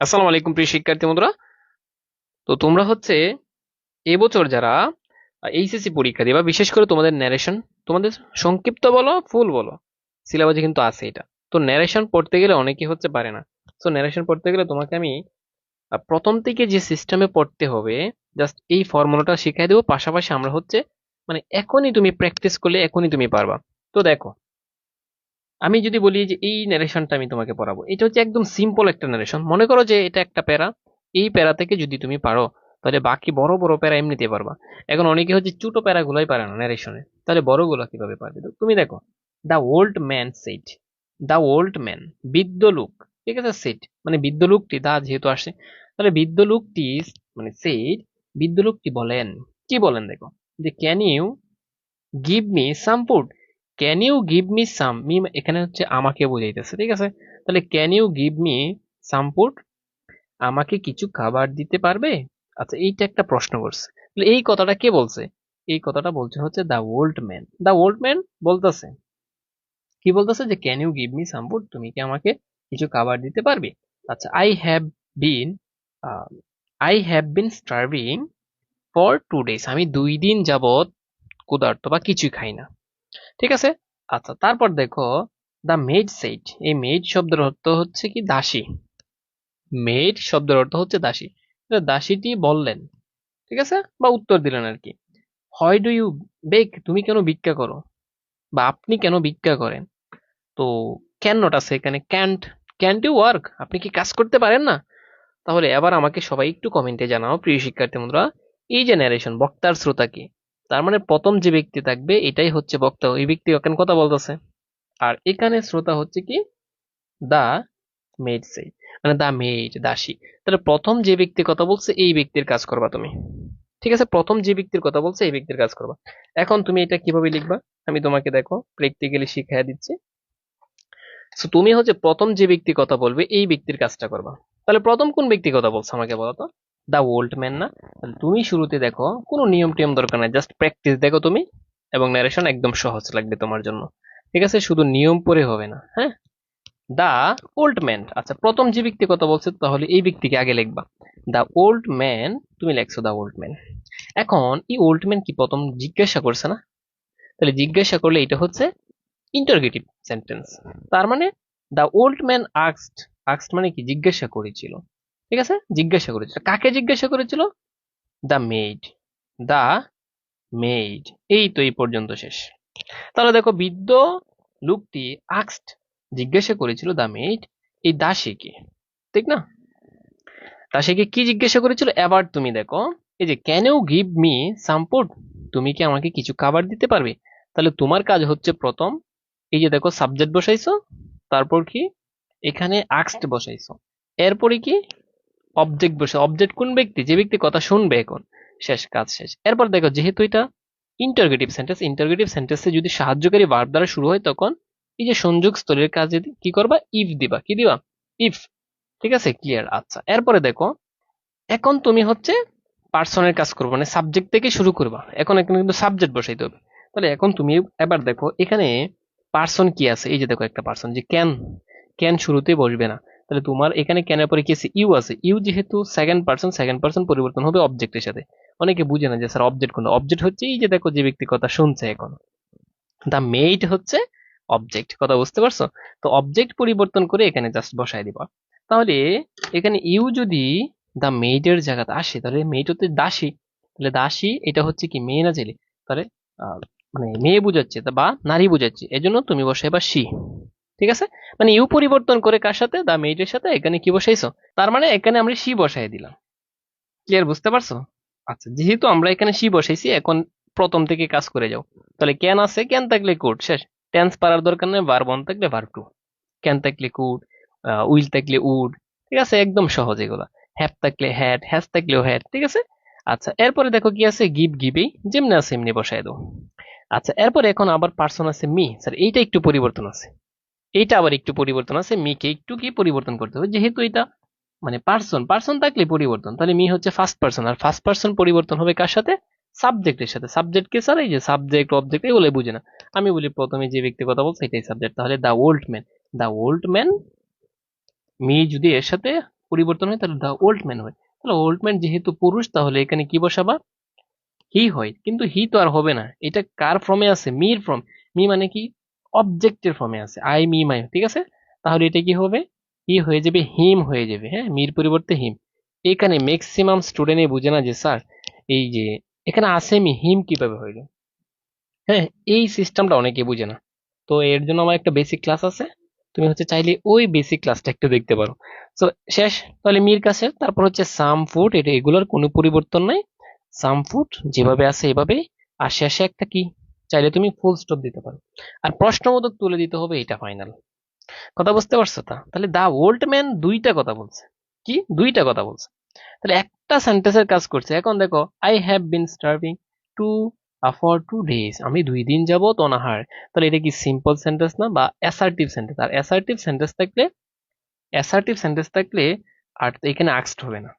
আসসালামু আলাইকুম, প্রিয় শিক্ষার্থী বন্ধুরা। তো তোমরা হচ্ছে এবছর যারা এইচএসসি পরীক্ষা দিবা, বিশেষ করে তোমাদের ন্যারেশন তোমাদের সংক্ষিপ্ত বলো ফুল বলো সিলেবাসে কিন্তু আছে এটা। তো ন্যারেশন পড়তে গেলে অনেকে হচ্ছে পারে না। তো ন্যারেশন পড়তে গেলে তোমাকে আমি প্রথম থেকে যে সিস্টেমে পড়তে হবে জাস্ট এই ফর্মুলাটা শিখাই দেবো। পাশাপাশি আমরা হচ্ছে মানে এখনই তুমি প্র্যাকটিস করলে এখনই তুমি পারবা। তো দেখো আমি যদি বলি যে এই ন্যারেশনটা আমি তোমাকে পড়াবো, এটা হচ্ছে একদম সিম্পল একটা ন্যারেশন মনে করো যে এটা একটা প্যারা, এই প্যারা থেকে যদি তুমি পারো, তাহলে বাকি বড় বড় প্যারা এমনিতে পারবা। এখন অনেকে হচ্ছে ছোট প্যারাগুলোই পারে না ন্যারেশনে তাহলে বড়গুলো কীভাবে পারবে? তুমি দেখো the old man said the old man বৃদ্ধ লোক, ঠিক আছে সেট মানে বৃদ্ধ লোকটি দা যেহেতু আসে, তাহলে বৃদ্ধ লোকটি মানে সেট বৃদ্ধ লোকটি বলেন। কি বলেন দেখো, যে can you give me some food can you give me some me এখানে হচ্ছে আমাকে বোঝাইতেছে, ঠিক আছে? তাহলে can you give me some food আমাকে কিছু খাবার দিতে পারবে? আচ্ছা এইটা একটা প্রশ্ন করছে। তাহলে এই কথাটা কে বলছে? এই কথাটা বলছে হচ্ছে the old man the old man বলতেছে। কি বলতেছে যে can you give me some food তুমি কি আমাকে কিছু খাবার দিতে পারবে? আচ্ছা I have been I have been starving for two days আমি দুই দিন যাবত ক্ষুধার্ত বা কিছুই খাই না। ঠিক আছে? আচ্ছা তারপর দেখো দ্য মেড সেট এই মেড শব্দের অর্থ হচ্ছে কি? দাসী। মেড শব্দের অর্থ হচ্ছে দাসী। দাসীটি বললেন, ঠিক আছে? বা উত্তর দিলেন আর কি, হয় ডু ইউ বেক তুমি কেন ভিক্ষা করো? বা আপনি কেন ভিক্ষা করেন? তো ক্যান নট আছে এখানে ক্যান্ট ক্যান্ট ইউ ওয়ার্ক আপনি কি কাজ করতে পারেন না? তাহলে এবার আমাকে সবাই একটু কমেন্টে জানাও, প্রিয় শিক্ষার্থী বন্ধুরা, এই যে ন্যারেশন বক্তার শ্রোতা কি? তার মানে প্রথম যে ব্যক্তি থাকবে এটাই হচ্ছে বক্তা। ওই ব্যক্তি এখন কথা বলতেছে। আর এখানে শ্রোতা হচ্ছে কি? দা মেড সে মানে দা মেড দাসী। তাহলে প্রথম যে ব্যক্তি কথা বলছে এই ব্যক্তির কাজ করবা তুমি। ঠিক আছে? প্রথম যে ব্যক্তির কথা বলছে এই ব্যক্তির কাজ করবা। এখন তুমি এটা কীভাবে লিখবা? আমি তোমাকে দেখো প্র্যাকটিক্যালি শিখিয়ে দিচ্ছি। So, তুমি হচ্ছে প্রথম যে ব্যক্তি কথা বলবে এই ব্যক্তির কাজটা করবা। তাহলে প্রথম কোন ব্যক্তি কথা বলছে আমাকে বলো তো? দা ওল্ড ম্যান না তুমি শুরুতে দেখো, কোনো নিয়ম টিয়ম দরকার নাই জাস্ট প্র্যাকটিস দেখো তুমি, এবং ন্যারেশন একদম সহজ লাগবে তোমার জন্য। ঠিক আছে? শুধু নিয়ম পরে হবে না হ্যাঁ? দা ওল্ড ম্যান আচ্ছা প্রথম যে ব্যক্তি কথা বলছে, তাহলে এই ব্যক্তিকে আগে লিখবা। দা ওল্ড ম্যান তুমি লেখছো দা ওল্ড ম্যান এখন এই ওল্ড ম্যান কি প্রথম জিজ্ঞাসা করছে না? তাহলে জিজ্ঞাসা করলে এটা হচ্ছে ইন্টারগেটিভ সেন্টেন্স তার মানে দা ওল্ড ম্যান আক্সড আক্সড মানে কি? জিজ্ঞাসা করেছিল। ঠিক আছে? জিজ্ঞাসা করেছিল। কাকে জিজ্ঞাসা করেছিল? দা মেড দা মেড এই তো এই পর্যন্ত শেষ। তাহলে দেখো বৃদ্ধ লোকটি আক্সড জিজ্ঞাসা করেছিল দা মেড এই দাসীকে? ঠিক না? দাসীকে কি জিজ্ঞাসা করেছিল? এবার তুমি দেখো, এই যে can you give me some food তুমি কি আমাকে কিছু খাবার দিতে পারবে? তাহলে তোমার কাজ হচ্ছে প্রথম, এই যে দেখো সাবজেক্ট বসাইছো, তারপর কি? এখানে আক্সড বসাইছো। এরপরে কি? অবজেক্ট বসে অবজেক্ট কোন ব্যক্তি? যে ব্যক্তি কথা শুনবে এখন, শেষ, কাজ শেষ। এরপর দেখো, যেহেতু এটা ইন্টারগেটিভ সেন্টেন্স ইন্টারগেটিভ সেন্টেন্সে যদি সাহায্যকারী ভার্ব দ্বারা শুরু হয় তখন এই যে সংযোগ স্তরের কাজে দি- কি করবা? ইফ দিবা। কি দিবা? ইফ ঠিক আছে? ক্লিয়ার আচ্ছা। এরপরে দেখো, এখন তুমি হচ্ছে পার্সনের কাজ করবে মানে সাবজেক্ট থেকে শুরু করবা। এখন এখানে কিন্তু সাবজেক্ট বসাইতে হবে। তাহলে এখন তুমি এবার দেখো, এখানে পার্সন কি আছে? এই যে দেখো একটা পার্সন যে ক্যান ক্যান শুরুতে বসবে না। তাহলে তোমার এখানে ক্যানের পরে কি আছে? ইউ আছে। ইউ যেহেতু সেকেন্ড পার্সন সেকেন্ড পার্সন পরিবর্তন হবে অবজেক্টের সাথে। অনেকে বুঝে না যে স্যার অবজেক্ট কোনটা? অবজেক্ট হচ্ছে এই যে দেখো যে ব্যক্তি কথা শুনছে এখন। দা মেইড হচ্ছে অবজেক্ট কথা বুঝতে পারছ? তো অবজেক্ট পরিবর্তন করে এখানে জাস্ট বসায় দিবা। তাহলে এখানে ইউ যদি দা মেইডের জায়গাতে আসে, তাহলে মেইড হচ্ছে দাসী। তাহলে দাসী এটা হচ্ছে কি? মেয়ে না ছেলে? তাহলে মানে মেয়ে বুঝাচ্ছে বা নারী বুঝাচ্ছে। এজন্য তুমি বসাই বা সি ঠিক আছে? মানে ইউ পরিবর্তন করে কার সাথে? দা মেইডের সাথে? এখানে কি বসাইছো? তার মানে এখানে আমরা সি বসাই দিলাম। ক্লিয়ার বুঝতে পারছ? আচ্ছা যেহেতু আমরা এখানে সি বসাইছি, এখন প্রথম থেকে কাজ করে যাও। তাহলে ক্যান আছে ক্যান থাকলে কোড শেষ। টেন্স পারার দরকার নেই ভার্ব ওয়ান থাকলে ভার্ব টু ক্যান থাকলে কুড উইল থাকলে উড ঠিক আছে? একদম সহজ এগুলা। হ্যাপ থাকলে হ্যাড হ্যাজ থাকলেও হ্যাড ঠিক আছে? আচ্ছা এরপরে দেখো কি আছে? গিভ গিভেই যেমনি আছে, এমনি বসায় দাও। আচ্ছা এরপরে এখন আবার পার্সন আছে মি স্যার এইটা একটু পরিবর্তন আছে। এইটা আবার একটু পরিবর্তন আছে মিকে একটু কি পরিবর্তন করতে হবে। যেহেতু এটা মানে পার্সন পার্সন থাকলে পরিবর্তন। তাহলে মি হচ্ছে ফার্স্ট পার্সন আর ফার্স্ট পার্সন পরিবর্তন হবে কার সাথে? সাবজেক্টের সাথে। সাবজেক্ট কে স্যার এই যে সাবজেক্ট অবজেক্ট এগুলো বুঝে না। আমি বলি প্রথমে যে ব্যক্তি কথা বলছে, এটাই সাবজেক্ট তাহলে the old man the old man me যদি এর সাথে পরিবর্তন হয়, তাহলে দ্য ওল্ড ম্যান হয়। তাহলে ওল্ড ম্যান যেহেতু পুরুষ, তাহলে এখানে কি বসাবা? হি হয়। কিন্তু হি তো আর হবে না। এটা কার ফর্মে আছে? মির ফর্ম মি মানে কি? অবজেক্টের ফর্মে আছে আই মি মাই ঠিক আছে? তাহলে এটা কি হবে? হি হয়ে যাবে হিম হয়ে যাবে হ্যাঁ? মির পরিবর্তে হিম এখানে ম্যাক্সিমাম স্টুডেন্টই বুঝে না যে স্যার এই যে, এখানে আসে মি হিম কীভাবে হইল? হ্যাঁ এই সিস্টেমটা অনেকে বুঝে না। তো এর জন্য আমার একটা বেসিক ক্লাস আছে। তুমি হচ্ছে চাইলে ওই বেসিক ক্লাসটা একটু দেখতে পারো। তো শেষ। তাহলে মির কাছে, তারপর হচ্ছে সাম ফুড এটা এগুলোর কোনো পরিবর্তন নাই। সাম ফুড যেভাবে আছে এভাবেই। আর শেষে একটা কি? চাইলে তুমি ফুল স্টপ দিতে পারো। আর প্রশ্নবোধক তুলে দিতে হবে এটা ফাইনাল কথা বুঝতে পারছ তা? তাহলে দা ওল্ড ম্যান দুইটা কথা বলছে। কি? দুইটা কথা বলছে। তাহলে একটা সেন্টেন্সের কাজ করছে। এখন দেখো I have been starving two for two days আমি দুই দিন যাব অনাহার। তাহলে এটা কি সিম্পল সেন্টেন্স না বা অ্যাসার্টিভ সেন্টেন্স আর অ্যাসার্টিভ সেন্টেন্স থাকলে অ্যাসার্টিভ সেন্টেন্স থাকলে আর এখানে আক্সড হবে না।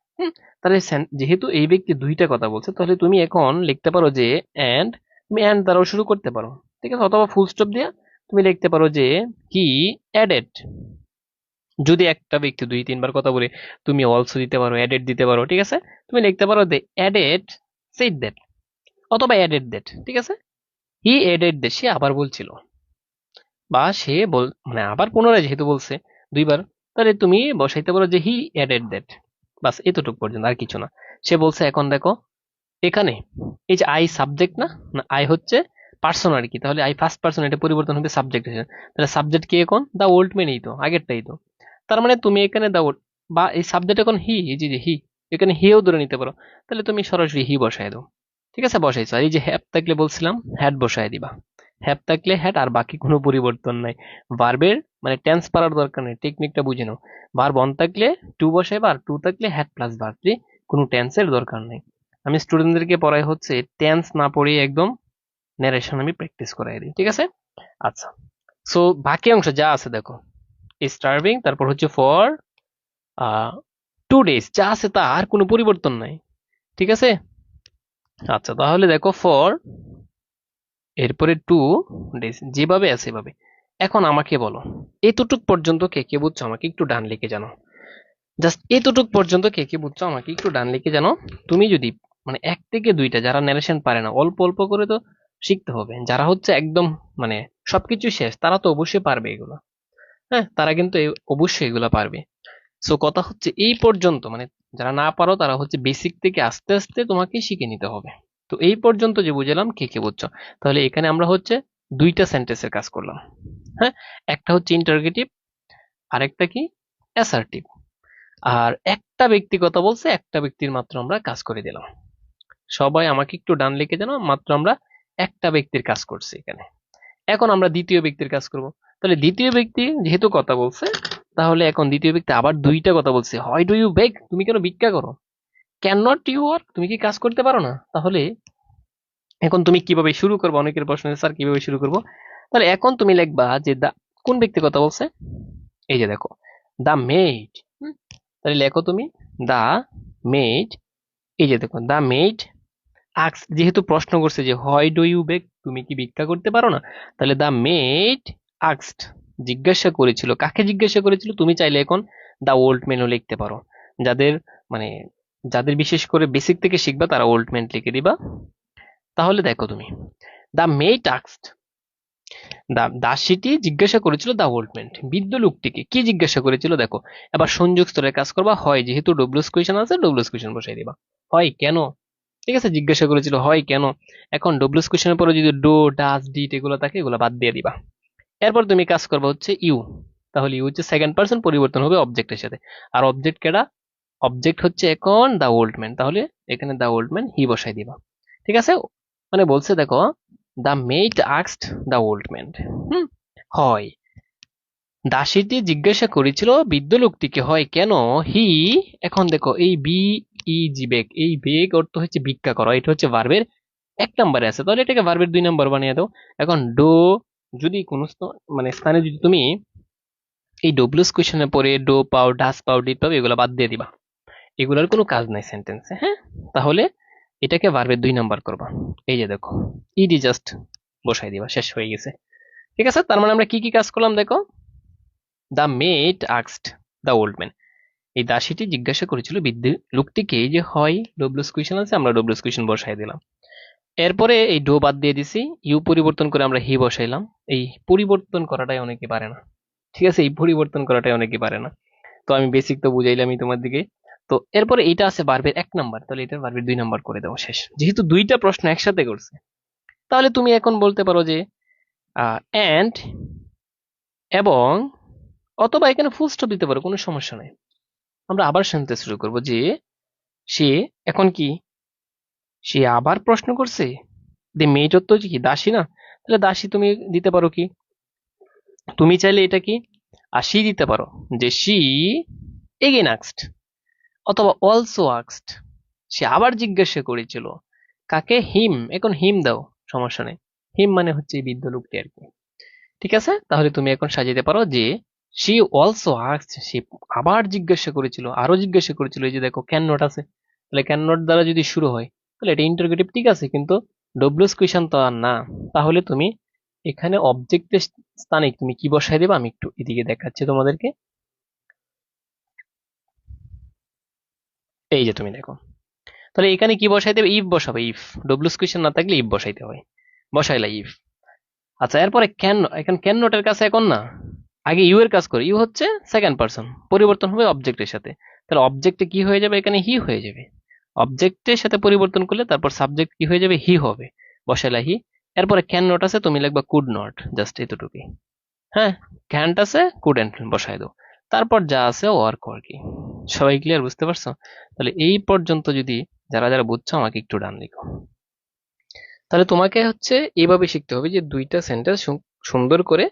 তাহলে যেহেতু এই ব্যক্তি দুইটা কথা বলছে, তাহলে তুমি এখন লিখতে পারো যে অ্যান্ড তুমি অ্যান্ড দ্বারাও শুরু করতে পারো। ঠিক আছে? অথবা ফুল স্টপ দিয়ে তুমি লিখতে পারো যে কি অ্যাডেড যদি একটা ব্যক্তি দুই, তিনবার কথা বলে, তুমি অলসো দিতে পারো অ্যাডেড দিতে পারো, ঠিক আছে? তুমি লিখতে পারো দে অ্যাডেড সেট দ্যাট অথবা অ্যাডেড দ্যাট ঠিক আছে? হি অ্যাডেড দ্যাট সে আবার বলছিল। বা সে বল মানে আবার পুনরায় যেহেতু বলছে দুইবার, তাহলে তুমি বসাইতে পারো যে হি অ্যাডেড দ্যাট বাস এতটুকু পর্যন্ত, আর কিছু না। সে বলছে, এখন দেখো এখানে, এই যে আই সাবজেক্ট না না আই হচ্ছে পার্সন আর কি তাহলে আই ফার্স্ট পার্সন এটা পরিবর্তন হবে সাবজেক্ট হিসেবে তাহলে সাবজেক্ট কি এখন দা ওল্ড ম্যানই তো, আগেরটাই তো। তার মানে তুমি এখানে দা বা এই সাবজেক্ট এখন হি এই যে হি এখানে হিও ধরে নিতে পারো। তাহলে তুমি সরাসরি হি বসায় দাও। ঠিক আছে, বসাইছো। আর এই যে হ্যাপ থাকলে বলছিলাম হ্যাড বসায় দিবা। হ্যাপ থাকলে হ্যাড আর বাকি কোনো পরিবর্তন নাই। ভার্বের মানে টেন্স পারার দরকার নেই টেকনিকটা বুঝে নাও। ভার্ব অন থাকলে টু বসাইবা, আর টু থাকলে হ্যাড প্লাস ভার্ব কোনো টেন্সের দরকার নেই। আমি স্টুডেন্টদেরকে পড়াই হচ্ছে টেন্স না পড়ে একদম ন্যারেশন আমি প্র্যাকটিস করাই দিই, ঠিক আছে? আচ্ছা সো বাকি অংশ যা আছে দেখো স্টার্ভিং তারপর হচ্ছে ফর টু ডেজ যা আছে তা, আর কোনো পরিবর্তন নাই, ঠিক আছে? আচ্ছা তাহলে দেখো ফর এরপরে টু ডেজ যেভাবে আছে এভাবে। এখন আমাকে বলো, এতটুক পর্যন্ত কে কে বুঝছ? আমাকে একটু ডান লিখে জানো জাস্ট এতটুক পর্যন্ত কে কে বুঝছ? আমাকে একটু ডান লিখে জানো তুমি যদি মানে এক থেকে দুইটা, যারা ন্যারেশন পারে না, অল্প অল্প করে তো শিখতে হবে। যারা হচ্ছে একদম মানে সবকিছু শেষ, তারা তো অবশ্যই পারবে এগুলো। হ্যাঁ তারা কিন্তু অবশ্যই এগুলো পারবে। সো কথা হচ্ছে এই পর্যন্ত মানে যারা না পারো, তারা হচ্ছে বেসিক থেকে আস্তে আস্তে তোমাকে শিখে নিতে হবে। তো এই পর্যন্ত যে বুঝলাম, কে কে বুঝছ? তাহলে এখানে আমরা হচ্ছে দুইটা সেন্টেন্সের কাজ করলাম। হ্যাঁ একটা হচ্ছে ইন্টারগেটিভ আরেকটা কি? অ্যাসার্টিভ আর একটা ব্যক্তি কথা বলছে, একটা ব্যক্তির মাত্র আমরা কাজ করে দিলাম। সবাই আমাকে একটু ডান লিখে জানো মাত্র আমরা একটা ব্যক্তির কাজ করছি এখানে। এখন আমরা দ্বিতীয় ব্যক্তির কাজ করব। তাহলে দ্বিতীয় ব্যক্তি যেহেতু কথা বলছে, তাহলে এখন দ্বিতীয় ব্যক্তি আবার দুইটা কথা বলছে। হয় ডু ইউ বেক তুমি কেন ভিক্ষা করো? ক্যান নট ইউ ওয়ার্ক তুমি কি কাজ করতে পারো না? তাহলে এখন তুমি কীভাবে শুরু করব? অনেকের প্রশ্ন স্যার, কীভাবে শুরু করব? তাহলে এখন তুমি লিখবা যে দা কোন ব্যক্তি কথা বলছে? এই যে দেখো, দা মেড তাহলে লেখো তুমি, দা মেড এই যে দেখো, দা মেড আক্স যেহেতু প্রশ্ন করছে যে হয় ডু ইউ বেক তুমি কি ভিক্ষা করতে পারো না? তাহলে দা মেড আক্সড জিজ্ঞাসা করেছিল। কাকে জিজ্ঞাসা করেছিল? তুমি চাইলে এখন দা ওল্ড ম্যানও লিখতে পারো। যাদের মানে যাদের বিশেষ করে বেসিক থেকে শিখবা, তারা ওল্ড ম্যান লিখে দিবা। তাহলে দেখো তুমি। দা মেড আক্সড দাসীটি জিজ্ঞাসা করেছিল দা ওল্ড ম্যান বৃদ্ধ লোকটিকে কি জিজ্ঞাসা করেছিল? দেখো, এবার সংযোগ স্তরের কাজ করবা। হয়, যেহেতু ডব্লিউস কোয়েশন আছে ডব্লিউস কোয়েশন বসাই দিবা। হয়, কেন? ঠিক আছে, জিজ্ঞাসা করেছিল, হয় কেন? এখন ডব্লিউস কোয়েশনের পরে যদি ডো ডাস ডিট এগুলো থাকে, এগুলো বাদ দিয়ে দিবা। এরপর তুমি কাজ করবে হচ্ছে ইউ তাহলে ইউ হচ্ছে সেকেন্ড পার্সন পরিবর্তন হবে অবজেক্টের সাথে। আর অবজেক্ট কেডা? অবজেক্ট হচ্ছে এখন দা ওল্ড ম্যান তাহলে এখানে দা ওল্ড ম্যান হি বসাই দিবা। ঠিক আছে? মানে বলছে, দেখো দা মেড আক্সড দা ওল্ড ম্যান হুম? হয়। দাসীটি জিজ্ঞাসা করেছিল বৃদ্ধ লোকটিকে। হয় কেন? হি এখন দেখো, এই বি ই জি বেগ, এই বেগ অর্থ হচ্ছে ভিক্ষা করা, এটা হচ্ছে ভার্বের এক নম্বরে আছে। তাহলে এটাকে ভার্বের দুই নম্বর বানিয়ে দাও। এখন ডো যদি কোনো মানে স্থানে যদি তুমি এই ডব্লিউস কোয়েশনের পরে ডো পাও ডাস পাও ডিট পাও এগুলো বাদ দিয়ে দিবা। এগুলোর কোনো কাজ নাই সেন্টেন্সে হ্যাঁ? তাহলে এটাকে ভার্বের দুই নাম্বার করবা। এই যে দেখো ইডি জাস্ট বসাই দিবা, শেষ হয়ে গেছে। ঠিক আছে? তার মানে আমরা কি কি কাজ করলাম দেখো? দ্য মেড আক্সড দ্য ওল্ড ম্যান এই দাসীটি জিজ্ঞাসা করেছিল লোকটিকে যে হয়? ডব্লিউস কুয়েশন আছে, আমরা ডব্লিউস কুয়েশন বসাই দিলাম। এরপরে এই ডো বাদ দিয়ে দিছি, ইউ পরিবর্তন করে আমরা হি বসাইলাম। এই পরিবর্তন করাটাই অনেকে পারে না। ঠিক আছে, এই পরিবর্তন করাটাই অনেকে পারে না। তো আমি বেসিক তো বুঝাইলামই তোমার দিকে তো এরপরে এইটা আছে বারবের এক নাম্বার তাহলে এটা বারবের দুই নাম্বার করে দেবো শেষ। যেহেতু দুইটা প্রশ্ন একসাথে করছে, তাহলে তুমি এখন বলতে পারো যে অ্যান্ড এবং অথবা এখানে ফুল স্টপ দিতে পারো, কোনো সমস্যা নেই। আমরা আবার শুনতে শুরু করব যে, সে এখন কি? সে আবার প্রশ্ন করছে যে মেয়েটার তো কি, দাসী না? তাহলে দাসী তুমি দিতে পারো কি? তুমি চাইলে এটা কি? আর সি দিতে পারো, যে সি এগেন আক্সড অথবা অলসো আক্সড সে আবার জিজ্ঞাসা করেছিল, কাকে? হিম এখন হিম দাও, সমস্যা নেই। হিম মানে হচ্ছে বৃদ্ধ লোকটি আর কি। ঠিক আছে? তাহলে তুমি এখন সাজাতে পারো যে সি অলসো আক্সড সে আবার জিজ্ঞাসা করেছিল, আরও জিজ্ঞাসা করেছিল যে দেখো ক্যান নট আছে। তাহলে ক্যান নট দ্বারা যদি শুরু হয়, তাহলে এটা ইন্টারগেটিভ ঠিক আছে, কিন্তু ডব্লিউস কুয়েশন তো আর না। তাহলে তুমি এখানে অবজেক্টের স্থানে তুমি কি বসাই দেবে? আমি একটু এদিকে দেখাচ্ছি তোমাদেরকে। এই যে তুমি দেখো। তাহলে এখানে কি বসাই দেবে? ইফ বসাবে ইফ ডব্লিউস কুয়েশন না থাকলে ইফ বসাইতে হয়। বসাইলা ইফ আচ্ছা এরপরে ক্যান এখন ক্যান নোটের কাছে এখন না? আগে ইউ এর কাজ করে। ইউ হচ্ছে সেকেন্ড পারসন পরিবর্তন হবে অবজেক্টের সাথে। তাহলে অবজেক্টে কি হয়ে যাবে? এখানে হি হয়ে যাবে। অবজেক্টের সাথে পরিবর্তন করলে তারপর সাবজেক্ট কি হয়ে যাবে? হি হবে। বসাইলা হি এরপরে ক্যান নট আছে, তুমি লিখবা কুড নট জাস্ট এতটুকুই। হ্যাঁ ক্যান্ট আছে কুডেন্ট বসাই দাও। তারপর যা আছে ওয়ার্ক আর কি সবাই ক্লিয়ার বুঝতে পারছ? তাহলে এই পর্যন্ত যদি যারা যারা বুঝছ, আমাকে একটু ডান লিখো তাহলে তোমাকে হচ্ছে এইভাবে শিখতে হবে যে দুইটা সেন্টেন্স সুন্দর করে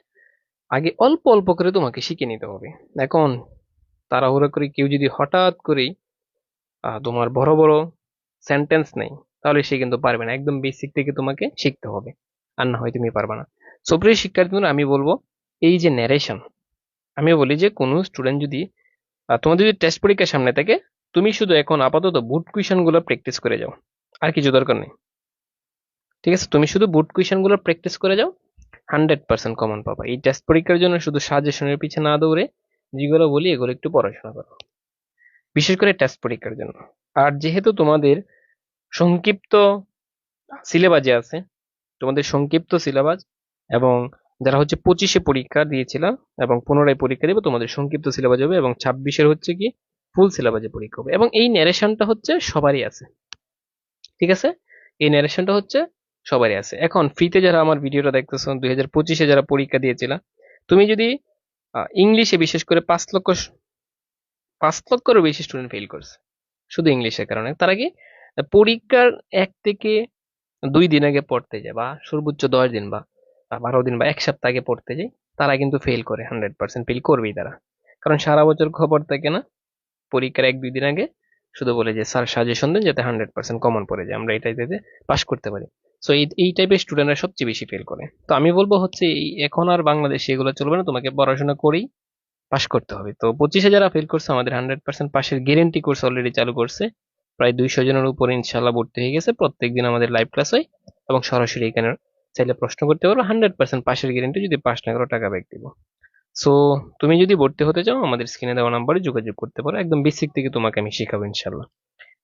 আগে অল্প অল্প করে তোমাকে শিখে নিতে হবে। এখন তাড়াহুড়ো করে কেউ যদি হঠাৎ করেই তোমার বড় বড় সেন্টেন্স নেই তাহলে সে কিন্তু পারবে না। একদম বেসিক থেকে তোমাকে শিখতে হবে। আর না হয় তুমি পারবে না। সো প্রিয় শিক্ষার্থীরা আমি বলব, এই যে ন্যারেশন আমি বলি যে কোনো স্টুডেন্ট যদি তোমাদের যদি টেস্ট পরীক্ষার সামনে থাকে, তুমি শুধু এখন আপাতত বুট কুইশনগুলো প্র্যাকটিস করে যাও। আর কিছু দরকার নেই। ঠিক আছে? তুমি শুধু বুট কুইশনগুলো প্র্যাকটিস করে যাও। হান্ড্রেড পার্সেন্ট কমন পাবা। এই টেস্ট পরীক্ষার জন্য শুধু সাজেশনের পিছে না দৌড়ে যেগুলো বলি এগুলো একটু পড়াশোনা করো। বিশেষ করে টেস্ট পরীক্ষার জন্য। আর যেহেতু তোমাদের সংক্ষিপ্ত সিলেবাজে আছে, তোমাদের সংক্ষিপ্ত সিলেবাস এবং যারা হচ্ছে পঁচিশে পরীক্ষা দিয়েছিলাম এবং পুনরায় পরীক্ষা দেবে, তোমাদের সংক্ষিপ্ত সিলেবাস হবে এবং ছাব্বিশের হচ্ছে কি ফুল সিলেবাসে পরীক্ষা হবে। এবং এই ন্যারেশনটা হচ্ছে সবারই আছে। ঠিক আছে? এই ন্যারেশনটা হচ্ছে সবারই আছে। এখন ফ্রিতে যারা আমার ভিডিওটা দেখতেছো, দুই হাজার পঁচিশে যারা পরীক্ষা দিয়েছিল, তুমি যদি ইংলিশে বিশেষ করে পাঁচ লক্ষ পাঁচ লক্ষেরও বেশি স্টুডেন্ট ফেল করছে, শুধু ইংলিশের কারণে। তারা কি, পরীক্ষার এক থেকে দুই দিন আগে পড়তে যায়, বা সর্বোচ্চ দশ দিন বা বারো দিন বা এক সপ্তাহ আগে পড়তে যায়, তারা কিন্তু ফেল করে হান্ড্রেড পার্সেন্ট ফেল করবেই তারা। কারণ সারা বছর খবর থাকে না, পরীক্ষার এক দুই দিন আগে, শুধু বলে যে স্যার সাজেশন দেন যাতে হান্ড্রেড পার্সেন্ট কমন পড়ে যায়। আমরা এটাই যাতে পাস করতে পারি। সো এই এই টাইপের স্টুডেন্টরা সবচেয়ে বেশি ফেল করে। তো আমি বলব হচ্ছে এখন আর বাংলাদেশে এগুলো চলবে না, তোমাকে পড়াশোনা করেই পাস করতে হবে। তো পঁচিশে যারা ফেল করছে, আমাদের হান্ড্রেড পার্সেন্ট পাশের গ্যারেন্টি কোর্স অলরেডি চালু করছে। প্রায় দুইশো জনের উপরে ইনশাল্লাহ ভর্তি হয়ে গেছে প্রত্যেক দিন আমাদের লাইভ ক্লাস হয় এবং সরাসরি এখানে চাইলে প্রশ্ন করতে পারব হান্ড্রেড পার্সেন্ট পাশের গ্যারেন্টি যদি পাস না করো, টাকা ব্যাক দিব। সো তুমি যদি ভর্তি হতে চাও, আমাদের স্ক্রিনে দেওয়া নাম্বারে যোগাযোগ করতে পারো। একদম বেসিক থেকে তোমাকে আমি শেখাবো ইনশাল্লাহ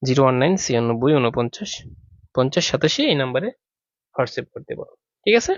জিরো ওয়ান নাইন ছিয়ানব্বই উনপঞ্চাশ পঞ্চাশ সাতাশি এই নাম্বারে হোয়াটসঅ্যাপ করতে পারো ঠিক আছে?